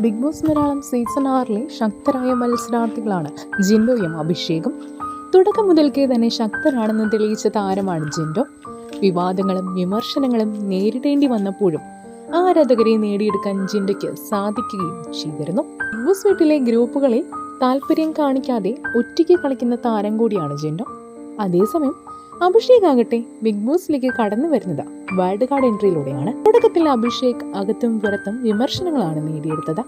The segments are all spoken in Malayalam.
ബിഗ് ബോസ് മലയാളം സീസൺ ആറിലെ ശക്തരായ മത്സരാർത്ഥികളാണ് ജിൻഡോയും അഭിഷേകും. തുടക്കം മുതൽക്കേ തന്നെ ശക്തരാണെന്ന് തെളിയിച്ച താരമാണ് ജിൻഡോ. വിവാദങ്ങളും വിമർശനങ്ങളും നേരിടേണ്ടി വന്നപ്പോഴും ആരാധകരെ നേടിയെടുക്കാൻ ജിൻഡയ്ക്ക് സാധിക്കുകയും ചെയ്തിരുന്നു. ബിഗ് ബോസ് വീട്ടിലെ ഗ്രൂപ്പുകളിൽ താല്പര്യം കാണിക്കാതെ ഒറ്റയ്ക്ക് കളിക്കുന്ന താരം കൂടിയാണ് ജിൻഡോ. അതേസമയം അഭിഷേക് ആകട്ടെ ബിഗ് ബോസിലേക്ക് കടന്നു വരുന്നത് വൈൽഡ് കാർഡ് എൻട്രിയിലൂടെയാണ് തുടക്കത്തിൽ അഭിഷേക് അകത്തും പുറത്തും വിമർശനങ്ങളാണ് നേടിയെടുത്തത്.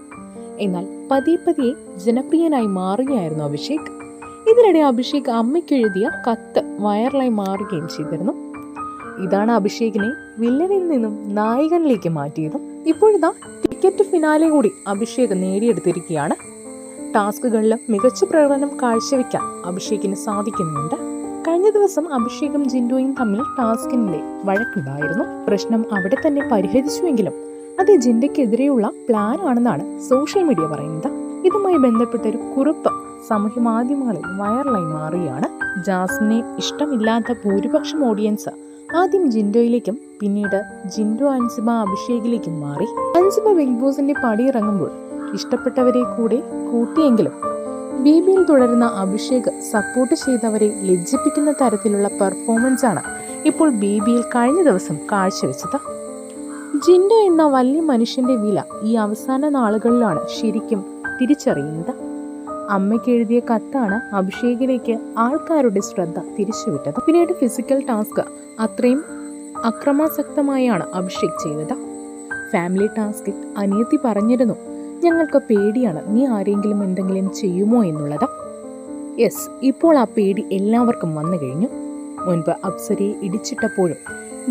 എന്നാൽ പതിയെ പതിയെ ജനപ്രിയനായി മാറുകയായിരുന്നു അഭിഷേക്. ഇതിനിടെ അഭിഷേക് അമ്മയ്ക്ക് എഴുതിയ കത്ത് വൈറലായി മാറുകയും ചെയ്തിരുന്നു. ഇതാണ് അഭിഷേകിനെ വില്ലനിൽ നിന്നും നായകനിലേക്ക് മാറ്റിയതും ഇപ്പോഴിതാ ടിക്കറ്റ് ഫിനാലെ കൂടി അഭിഷേക് നേടിയെടുത്തിരിക്കുകയാണ്. ടാസ്കുകളിലും മികച്ച പ്രകടനം കാഴ്ചവെക്കാൻ അഭിഷേകിന് സാധിക്കുന്നുണ്ട് കഴിഞ്ഞ ദിവസം അഭിഷേകും ജിൻഡോയും തമ്മിൽ ടാസ്കിനിടെ വഴക്കുണ്ടായിരുന്നു. പ്രശ്നം അവിടെ തന്നെ പരിഹരിച്ചുവെങ്കിലും അത് ജിൻഡയ്ക്കെതിരെയുള്ള പ്ലാൻ ആണെന്നാണ് സോഷ്യൽ മീഡിയ പറയുന്നത്. ഇതുമായി ബന്ധപ്പെട്ട ഒരു കുറിപ്പ് സാമൂഹ്യ മാധ്യമങ്ങളിൽ വൈറലായി മാറിയാണ് ജാസ്മിനെ ഇഷ്ടമില്ലാത്ത ഭൂരിപക്ഷം ഓഡിയൻസ് ആദ്യം ജിൻഡോയിലേക്കും പിന്നീട് ജിൻഡോ അൻസിബ അഭിഷേകിലേക്കും മാറി. അൻസിബ ബിഗ് ബോസിന്റെ പടിയിറങ്ങുമ്പോൾ ഇഷ്ടപ്പെട്ടവരെ കൂടെ കൂട്ടിയെങ്കിലും ബി ബിയിൽ തുടരുന്ന അഭിഷേക് സപ്പോർട്ട് ചെയ്തവരെ ലജ്ജിപ്പിക്കുന്ന തരത്തിലുള്ള പെർഫോമൻസ് ആണ് ഇപ്പോൾ ബി ബിയിൽ കഴിഞ്ഞ ദിവസം കാഴ്ചവെച്ചത്. ജിൻഡോ എന്ന വലിയ മനുഷ്യന്റെ വില ഈ അവസാന നാളുകളിലാണ് ശരിക്കും തിരിച്ചറിയുന്നത്. അമ്മയ്ക്ക് എഴുതിയ കത്താണ് അഭിഷേകിലേക്ക് ആൾക്കാരുടെ ശ്രദ്ധ തിരിച്ചുവിട്ടത്. പിന്നീട് ഫിസിക്കൽ ടാസ്ക് അത്രയും അക്രമാസക്തമായാണ് അഭിഷേക് ചെയ്തത്. ഫാമിലി ടാസ്കിൽ അനിയത്തി പറഞ്ഞിരുന്നു ഞങ്ങൾക്ക് പേടിയാണ്. നീ ആരെങ്കിലും എന്തെങ്കിലും ചെയ്യുമോ എന്നുള്ളത്. യെസ് ഇപ്പോൾ ആ പേടി എല്ലാവർക്കും വന്നു കഴിഞ്ഞു. മുൻപ് അപ്സരയെ ഇടിച്ചിട്ടപ്പോഴും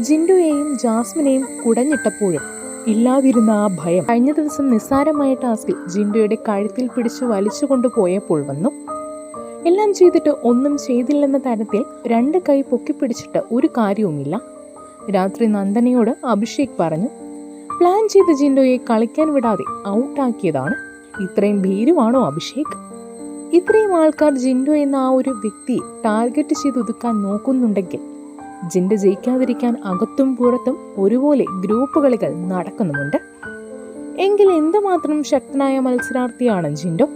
ജിൻഡുയെയും ജാസ്മിനെയും കുടഞ്ഞിട്ടപ്പോഴും ഇല്ലാതിരുന്ന ആ ഭയം കഴിഞ്ഞ ദിവസം നിസ്സാരമായ ടാസ്കിൽ ജിൻഡോയുടെ കഴുത്തിൽ പിടിച്ചു വലിച്ചു കൊണ്ടുപോയപ്പോൾ വന്നു. എല്ലാം ചെയ്തിട്ട് ഒന്നും ചെയ്തില്ലെന്ന തരത്തിൽ രണ്ട് കൈ പൊക്കിപ്പിടിച്ചിട്ട് ഒരു കാര്യവുമില്ല. രാത്രി നന്ദനയോട് അഭിഷേക് പറഞ്ഞു പ്ലാൻ ചെയ്ത ജിൻഡോയെ കളിക്കാൻ വിടാതെ ഔട്ടാക്കിയതാണ് ഇത്രയും ഭീരുവാണോ അഭിഷേക്? ഇത്രയും ആൾക്കാർ ജിൻഡോ എന്ന ആ ഒരു വ്യക്തിയെ ടാർഗറ്റ് ചെയ്ത് ഒതുക്കാൻ നോക്കുന്നുണ്ടെങ്കിൽ ജിൻഡോ ജയിക്കാതിരിക്കാൻ അകത്തും പുറത്തും ഒരുപോലെ ഗ്രൂപ്പ് കളികൾ നടക്കുന്നുമുണ്ട്. എങ്കിൽ എന്തുമാത്രം ശക്തനായ മത്സരാർത്ഥിയാണ് ജിൻഡോ?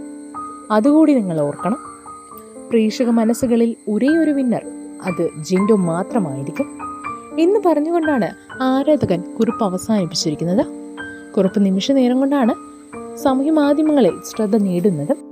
അതുകൂടി നിങ്ങൾ ഓർക്കണം. പ്രേക്ഷക മനസ്സുകളിൽ ഒരേ ഒരു വിന്നർ അത് ജിൻഡോ മാത്രമായിരിക്കും. എന്ന് പറഞ്ഞുകൊണ്ടാണ് ആരാധകൻ കുറിപ്പ് അവസാനിപ്പിച്ചിരിക്കുന്നത്. കുറിപ്പ് നിമിഷ നേരം കൊണ്ടാണ് സാമൂഹ്യ മാധ്യമങ്ങളിൽ ശ്രദ്ധ നേടുന്നത്.